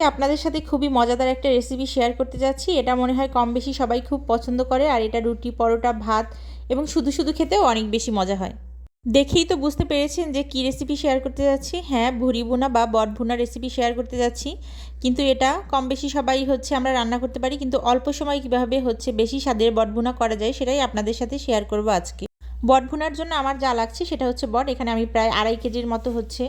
আপনাদের সাথে খুবই মজাদার একটা রেসিপি শেয়ার করতে যাচ্ছি। এটা মনে হয় কম বেশি সবাই খুব পছন্দ করে, আর এটা রুটি, পরোটা, ভাত এবং শুধু শুধু খেতেও অনেক বেশি মজা হয়। দেখেই তো বুঝতে পেরেছেন যে কী রেসিপি শেয়ার করতে যাচ্ছি। হ্যাঁ ভুরি ভুনা বা বট ভুনা রেসিপি শেয়ার করতে যাচ্ছি। কিন্তু এটা কম বেশি সবাই হচ্ছে আমরা রান্না করতে পারি, কিন্তু অল্প সময় কীভাবে হচ্ছে বেশি স্বাদের বট ভুনা করা যায় সেটাই আপনাদের সাথে শেয়ার করব আজকে। বট ভুনার জন্য আমার যা লাগছে সেটা হচ্ছে বট। এখানে আমি প্রায় আড়াই কেজির মতো হচ্ছে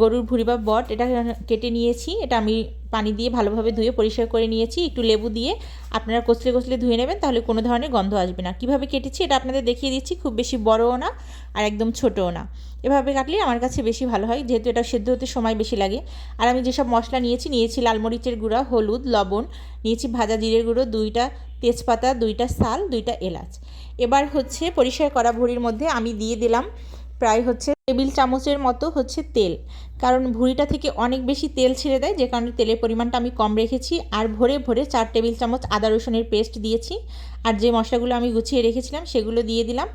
গরুর ভুড়ি বা বট। এটা কেটে নিয়েছি। এটা আমি পানি দিয়ে ভালোভাবে ধুয়ে পরিষ্কার করে নিয়েছি। একটু লেবু দিয়ে আপনারা কচলে কচলে ধুয়ে নেবেন, তাহলে কোনো ধরনের গন্ধ আসবে না। কীভাবে কেটেছি এটা আপনাদের দেখিয়ে দিচ্ছি। খুব বেশি বড়ও না আর একদম ছোটও না। এভাবে কাটলে আমার কাছে বেশি ভালো হয়। যেহেতু এটা সেদ্ধ হতে সময় বেশি লাগে। আর আমি যেসব মশলা নিয়েছি নিয়েছি লাল মরিচের গুঁড়া, হলুদ, লবণ, নিয়েছি ভাজা জিরের গুঁড়ো, দুইটা তেজপাতা, দুইটা সাল, দুইটা এলাচ। এবার হচ্ছে পরিষ্কার করা ভুঁড়ির মধ্যে আমি দিয়ে দিলাম প্রায় হচ্ছে টেবিল চামচের মতো হচ্ছে তেল। কারণ ভুঁড়িটা থেকে অনেক বেশি তেল ছেড়ে দেয়, যে কারণে তেলের পরিমাণটা আমি কম রেখেছি। আর ভরে ভরে চার টেবিল চামচ আদা রসুনের পেস্ট দিয়েছি। আর যে মশলাগুলো আমি গুছিয়ে রেখেছিলাম সেগুলো দিয়ে দিলাম।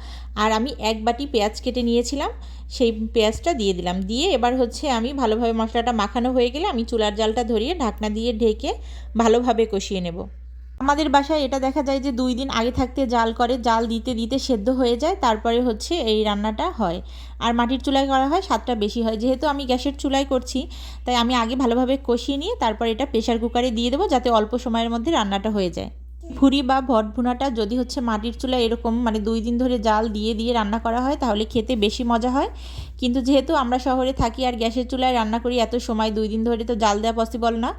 আর আমি এক বাটি পেঁয়াজ কেটে নিয়েছিলাম, সেই পেঁয়াজটা দিয়ে দিলাম। দিয়ে এবার হচ্ছে আমি ভালোভাবে মশলাটা মাখানো হয়ে গেলে আমি চুলার জালটা ধরিয়ে ঢাকনা দিয়ে ঢেকে ভালোভাবে কষিয়ে নেব। আমাদের বাসায় এটা দেখা যায় যে দুই দিন আগে থাকতে জাল করে, জাল দিতে দিতে সেদ্ধ হয়ে যায়, তারপরে হচ্ছে এই রান্নাটা হয়। আর মাটির চুলায় করা হয়, স্বাদটা বেশি হয়। যেহেতু আমি গ্যাসের চুলায় করছি, তাই আমি আগে ভালোভাবে কষিয়ে নিয়ে তারপর এটা প্রেশার কুকারে দিয়ে দেবো যাতে অল্প সময়ের মধ্যে রান্নাটা হয়ে যায়। ভুড়ি বা ভট ভুনাটা যদি হচ্ছে মাটির চুলা এরকম মানে দুই দিন ধরে জাল দিয়ে দিয়ে রান্না করা হয়, তাহলে খেতে বেশি মজা হয়। কিন্তু যেহেতু আমরা শহরে থাকি আর গ্যাসের চুলায় রান্না করি, এত সময় দুই দিন ধরে তো জাল দেওয়া পসিবল না।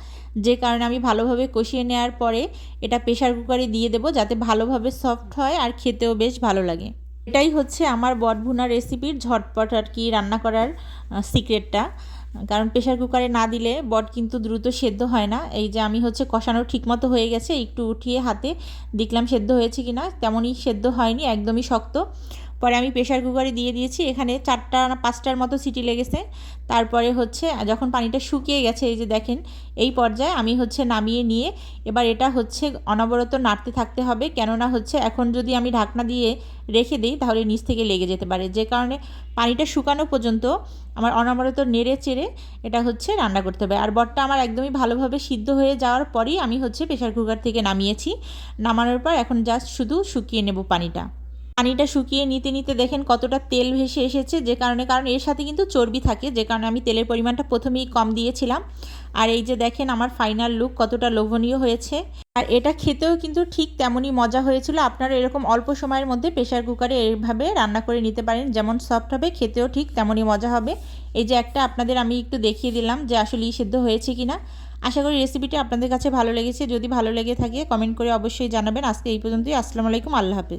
যে কারণে আমি ভালোভাবে কষিয়ে নেওয়ার পরে এটা প্রেশার কুকারে দিয়ে দেবো যাতে ভালোভাবে সফট হয় আর খেতেও বেশ ভালো লাগে। এটাই হচ্ছে আমার বটভুনা রেসিপির ঝটপট আর কি রান্না করার সিক্রেটটা কারণ প্রেশার কুকারে না দিলে বট কিন্তু দ্রুত সেদ্ধ হয় না। এই যে আমি হচ্ছে কষানো ঠিকমতো হয়ে গেছে, একটু উঠিয়ে হাতে দেখলাম সেদ্ধ হয়েছে কি না তেমনই সেদ্ধ হয়নি, একদমই শক্ত। পরে আমি প্রেশার কুকারে দিয়ে দিয়েছি, এখানে চারটা না পাঁচটার মতো সিটি লেগেছে। তারপরে হচ্ছে যখন পানিটা শুকিয়ে গেছে, এই যে দেখেন, এই পর্যায়ে আমি হচ্ছে নামিয়ে নিয়ে, এবার এটা হচ্ছে অনবরত নাড়তে থাকতে হবে। কেননা হচ্ছে, এখন যদি আমি ঢাকনা দিয়ে রেখে দিই, তাহলে নিচ থেকে লেগে যেতে পারে। যে কারণে পানিটা শুকানো পর্যন্ত আমার অনবরত নেড়ে চেড়ে এটা হচ্ছে রান্না করতে হবে। আর বটটা আমার একদমই ভালোভাবে সিদ্ধ হয়ে যাওয়ার পরেই আমি হচ্ছে প্রেশার কুকার থেকে নামিয়েছি। নামানোর পর এখন জাস্ট শুধু শুকিয়ে নেব পানিটা। পানিটা শুকিয়ে নিতে নিতে দেখেন কতটা তেল ভেসে এসেছে, যে কারণে, কারণ এর সাথে কিন্তু চর্বি থাকে, যে কারণে আমি তেলের পরিমাণটা প্রথমেই কম দিয়েছিলাম। আর এই যে দেখেন আমার ফাইনাল লুক কতটা লোভনীয় হয়েছে। আর এটা খেতেও কিন্তু ঠিক তেমনই মজা হয়েছিল। আপনারা এরকম অল্প সময়ের মধ্যে প্রেশার কুকারে এইভাবে রান্না করে নিতে পারেন। যেমন সফট হবে, খেতেও ঠিক তেমনই মজা হবে। এই যে একটা আপনাদের আমি একটু দেখিয়ে দিলাম যে আসলে সেদ্ধ হয়েছে কি না আশা করি রেসিপিটি আপনাদের কাছে ভালো লেগেছে। যদি ভালো লেগে থাকে কমেন্ট করে অবশ্যই জানাবেন। আজকে এই পর্যন্তই। আসসালামু আলাইকুম। আল্লাহ হাফিজ।